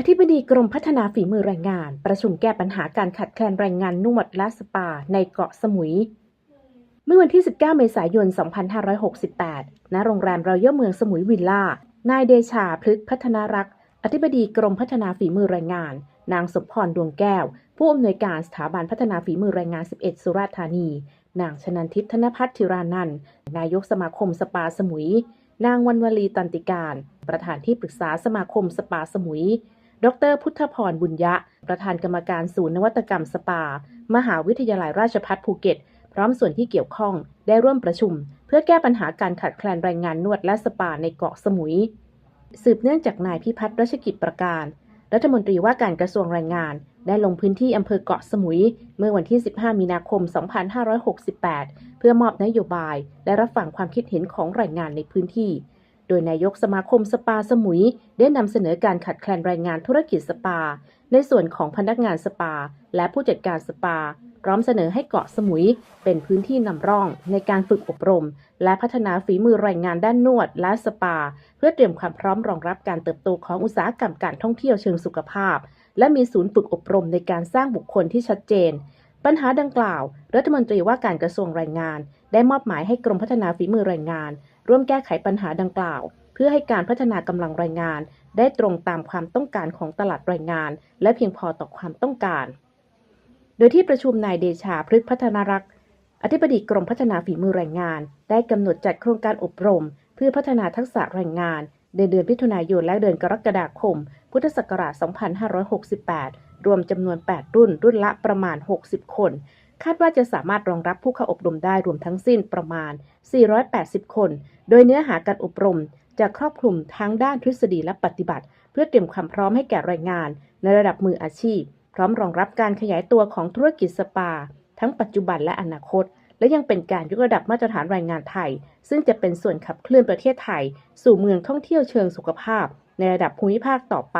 อธิบดีกรมพัฒนาฝีมือแรงงาน ประชุมแก้ปัญหาการขาดแคลนแรงงานนวดและสปาในเกาะสมุย เมื่อวันที่ 19 เมษายน 2568 ณ โรงแรมรอยัลเมืองสมุยวิลล่า นายเดชาพฤกพัฒนารักษ์ อธิบดีกรมพัฒนาฝีมือแรงงาน นางสมพรดวงแก้ว ผู้อำนวยการสถาบันพัฒนาฝีมือแรงงาน 11 สุราษฎร์ธานี นางชนันทิพย์ธนพัฒน์ธิรานันท์นายกสมาคมสปาสมุย นางวันวลีตันติการ ประธานที่ปรึกษาสมาคมสปาสมุย ดรพุทธพรบุญยะ ประธานกรรมการศูนย์นวัตกรรมสปา มหาวิทยาลัยราชภัฏภูเก็ต พร้อมส่วนที่เกี่ยวข้องได้ร่วมประชุม เพื่อแก้ปัญหาการขาดแคลนแรงงานนวดและสปาในเกาะสมุย สืบเนื่องจากนายพิพัฒน์รัชกิจประการ รัฐมนตรีว่าการกระทรวงแรงงาน ได้ลงพื้นที่อำเภอเกาะสมุย เมื่อวันที่ 15 มีนาคม 2568 เพื่อมอบนโยบาย และรับฟังความคิดเห็นของแรงงานในพื้นที่ โดยนายกสมาคมสปาสมุย ได้นำเสนอการขัดแคลนแรงงานธุรกิจสปา ในส่วนของพนักงานสปา และผู้จัดการสปา พร้อมเสนอให้เกาะสมุย เป็นพื้นที่นำร่อง ในการฝึกอบรม และพัฒนาฝีมือแรงงานด้านนวดและสปา เพื่อเตรียมความพร้อมรองรับการเติบโตของอุตสาหกรรมการท่องเที่ยวเชิงสุขภาพ และมีศูนย์ฝึกอบรมในการสร้างบุคคลที่ชัดเจน ปัญหาดังกล่าว รัฐมนตรีว่าการกระทรวงแรงงาน ได้มอบหมายให้กรมพัฒนาฝีมือแรงงาน ร่วมแก้ไขปัญหาดังกล่าว เพื่อให้การพัฒนากำลังแรงงาน ได้ตรงตามความต้องการของตลาดแรงงาน และเพียงพอต่อความต้องการ โดยที่ประชุมนายเดชาพฤกษพัฒนารักษ์อธิบดีกรมพัฒนาฝีมือแรงงาน ได้กำหนดจัดโครงการอบรม เพื่อพัฒนาทักษะแรงงานในเดือนมิถุนายนและเดือนกรกฎาคม พุทธศักราช 2568 รวมจำนวน 8 รุ่น รุ่นละประมาณ 60 คน คาดว่าจะสามารถรองรับผู้เข้าอบรมได้รวมทั้งสิ้นประมาณ 480 คน โดยเนื้อหาการอบรมจะครอบคลุมทั้งด้านทฤษฎีและปฏิบัติ เพื่อเตรียมความพร้อมให้แก่แรงงาน ในระดับมืออาชีพ พร้อมรองรับการขยายตัวของธุรกิจสปา ทั้งปัจจุบันและอนาคต และยังเป็นการยกระดับมาตรฐานแรงงานไทย ซึ่งจะเป็นส่วนขับเคลื่อนประเทศไทย สู่เมืองท่องเที่ยวเชิงสุขภาพ ในระดับภูมิภาคต่อไป